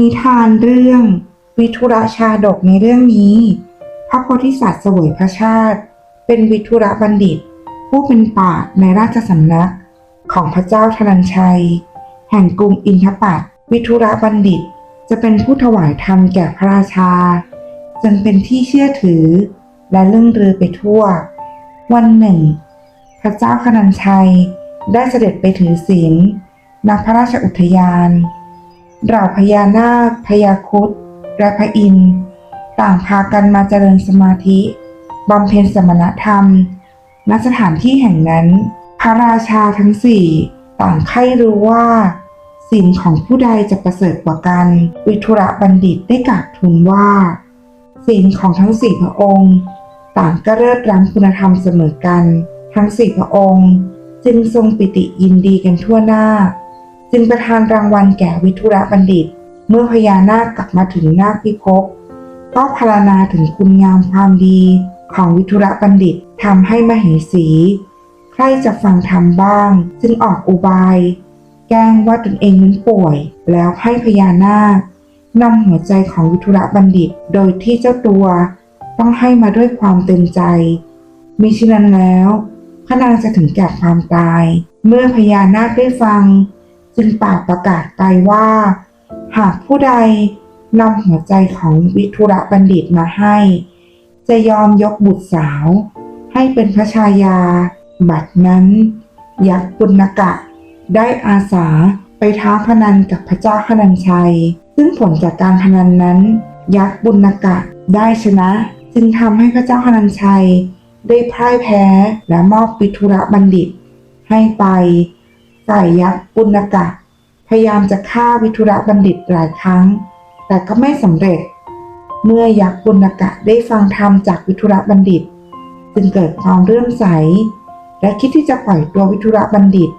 นิทานเรื่อง วิทุระชาดกในเรื่องนี้ พระโพธิสัตว์เสวยพระชาติ เป็นวิทุระบัณฑิต ผู้เป็นป่าในราชสำนักของพระเจ้าธนัญชัย แห่งกรุงอินทปัตวิทุระบัณฑิตจะเป็นผู้ถวายธรรมแก่พระราชา จนเป็นที่เชื่อถือ และเรื่องลือไปทั่ว วันหนึ่ง พระเจ้าคนัญชัยได้เสด็จไปถือศีลณพระราชอุทยาน เหล่าพญานาค พญาคุดและพระอินทร์ต่างพากันมาเจริญสมาธิบำเพ็ญสมณธรรม ณ สถานที่แห่งนั้น พระราชาทั้งสี่ต่างใคร่รู้ว่าศีลของผู้ใดจะประเสริฐกว่ากัน วิทุระบัณฑิตได้กราบทูลว่าศีลของทั้งสี่พระองค์ ต่างก็เลิศล้ำคุณธรรมเสมอกัน ทั้งสี่พระองค์ จึงทรงปิติยินดีกันทั่วหน้า จึงประทานรางวัลแก่วิทุระบัณฑิต เมื่อพญานาคกลับมาถึงนาคพิภพก็พรรณนาถึงคุณงามความดีของวิทุระบัณฑิตทำให้มเหสี ใครจะฟังธรรมบ้าง จึงออกอุบาย แกล้งว่าตนเองนั้นป่วย แล้วให้พญานาคนำหัวใจของวิทุระบัณฑิต โดยที่เจ้าตัวต้องให้มาด้วยความเต็มใจ มิฉะนั้นแล้วพระนางจะถึงแก่ความตาย เมื่อพญานาคได้ฟัง จึงปากประกาศไปว่า หากผู้ใดนำหัวใจของวิทุระบัณฑิตมาให้ จะยอมยกบุตรสาว ให้เป็นพระชายา บัดนั้นยักษ์ปุณกะ ได้อาสาไปท้าพนันกับพระเจ้าขนันชัย ซึ่งผลจากการพนันนั้น ยักษ์ปุณกะได้ชนะ จึงทำให้พระเจ้าขนันชัย ได้พ่ายแพ้และมอบวิทุระบัณฑิต ให้ไป ฝ่ายยักษ์ปุณกะ พยายามจะฆ่าวิทุระบัณฑิตหลายครั้ง แต่ก็ไม่สำเร็จ เมื่อยักษ์ปุณกะได้ฟังธรรมจากวิทุระบัณฑิต จึงเกิดความเรื่อมใส และคิดที่จะปล่อยตัววิทุระบัณฑิต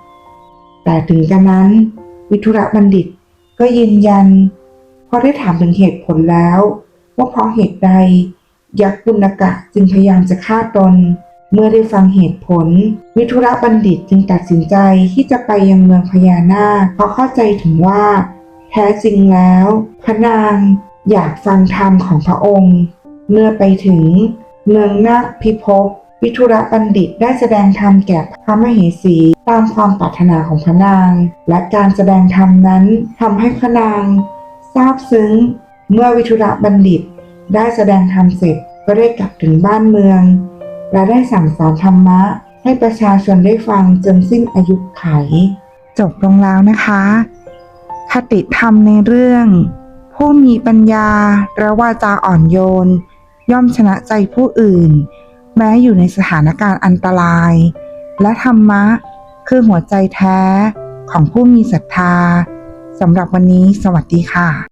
แต่ถึงกระนั้น วิทุระบัณฑิตก็ยืนยันพราะได้ถามถึงเหตุผลแล้ว ว่าเพราะเหตุใดยักษ์ปุณกะจึงพยายามจะฆ่าตน เมื่อได้ฟังเหตุผล วิทุระบัณฑิตจึงตัดสินใจที่จะไปยังเมืองพญานาคเพราะเข้าใจถึงว่า แท้จริงแล้วพระนางอยากฟังธรรมของพระองค์ เมื่อไปถึง เมืองนาคพิภพวิทุระบัณฑิตได้แสดงธรรมแก่พระมเหสีตามความปรารถนาของพระนาง และการแสดงธรรมนั้นทำให้พระนางซาบซึ้ง เมื่อวิทุระบัณฑิตได้แสดงธรรมเสร็จก็ได้กลับถึงบ้านเมือง และได้สั่งสอนธรรมะ ให้ประชาชนได้ฟังจนสิ้นอายุไข จบลงแล้วนะคะ คติธรรมในเรื่อง ผู้มีปัญญาและวาจาอ่อนโยน ย่อมชนะใจผู้อื่น แม้อยู่ในสถานการณ์อันตราย และธรรมะคือหัวใจแท้ของผู้มีศรัทธาสำหรับวันนี้สวัสดีค่ะ